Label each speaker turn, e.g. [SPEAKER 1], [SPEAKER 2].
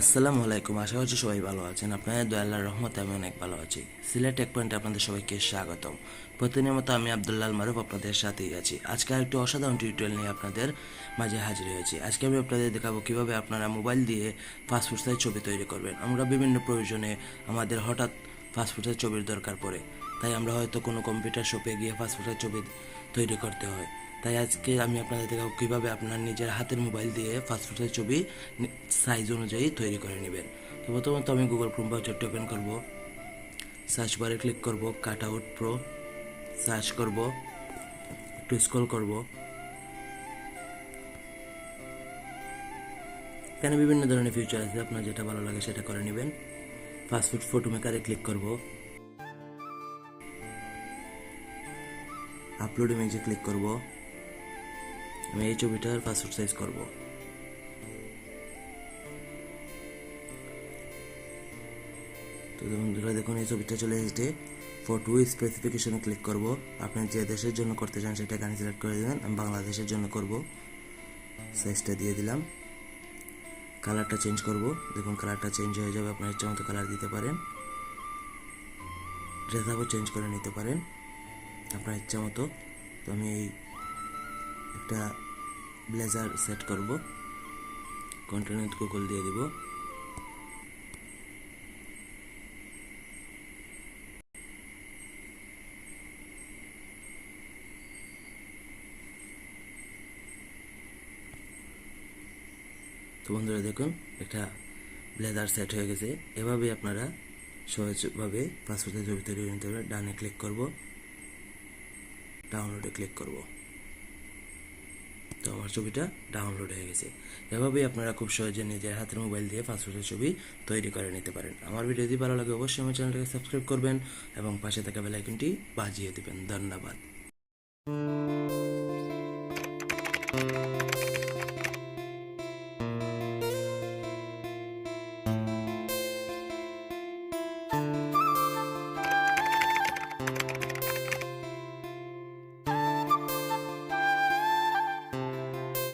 [SPEAKER 1] আসসালামু আলাইকুম। আশা করছি সবাই ভালো আছেন। আপনাদের দয়াল্লাহর রহমতে আমি অনেক ভালো আছি। সিলেট এক পয়েন্টে আপনাদের সবাইকে স্বাগতম। প্রতিদিনের মতো আমি আবদুল্লাল মারুফ আপনাদের সাথেই আছি। আজকে একটু অসাধারণ টিউটোরিয়াল নিয়ে আপনাদের মাঝে হাজির হয়েছি। আজকে আমি আপনাদের দেখাবো কীভাবে আপনারা মোবাইল দিয়ে সাইজ ছবি তৈরি করবেন। আমরা বিভিন্ন প্রয়োজনে আমাদের হঠাৎ সাইজ ছবির দরকার পড়ে। তাই আমরা হয়তো কোনো কম্পিউটার শপে গিয়ে সাইজ ছবি তৈরি করতে হয়। তাই আজকে আমি আপনাদের দেখাবো কীভাবে আপনার নিজের হাতের মোবাইল দিয়ে পাসপোর্টের ছবি সাইজ অনুযায়ী তৈরি করে নেবেন। তো প্রথমত আমি গুগল ক্রোম ব্রাউজারটি ওপেন করব। সার্চ বারে ক্লিক করব কাট আউট প্রো সার্চ করব, একটু স্ক্রল করব। এখানে বিভিন্ন ধরনের ফিচার আছে, আপনার যেটা ভালো লাগে সেটা করে নেবেন। পাসপোর্ট ফটো মেকারে ক্লিক করব। আপলোড ইমেজে ক্লিক করব। আমি এই ছবিটার পাসপোর্ট সাইজ করব। তো বন্ধুরা দেখুন, এই ছবিটা চলে এসেছে। ফটো স্পেসিফিকেশনে ক্লিক করব। আপনি যে দেশের জন্য করতে চান, সেটা এখানে সিলেক্ট করে দেবেন। আমি বাংলাদেশের জন্য করব। সাইজটা দিয়ে দিলাম। কালারটা চেঞ্জ করব। দেখুন কালারটা চেঞ্জ হয়ে যাবে। আপনার ইচ্ছা মতো কালার দিতে পারেন। ড্রেসআপও চেঞ্জ করে নিতে পারেন। আপনার ইচ্ছা মতো। তো আমি এই একটা ব্লেজার সেট করব। কন্টিনিউট গুগল দিয়ে দিব। তো বন্ধুরা দেখুন, একটা ব্লেজার সেট হয়ে গেছে। এভাবে আপনারা সহজভাবে পাসপোর্টের ছবি তৈরি করে নিতে পারবেন ডানে ক্লিক করব। ডাউনলোডে ক্লিক করব। তো আমার ছবিটা ডাউনলোড হয়ে গেছে। এভাবেই আপনারা খুব সহজে নিজের হাতের মোবাইল দিয়ে পাসপোর্টের ছবি তৈরি করে নিতে পারেন। আমার ভিডিও যদি ভালো লাগে অবশ্যই আমার চ্যানেলটাকে সাবস্ক্রাইব করবেন এবং পাশে থাকা বেলাইকনটি বাজিয়ে দেবেন। ধন্যবাদ।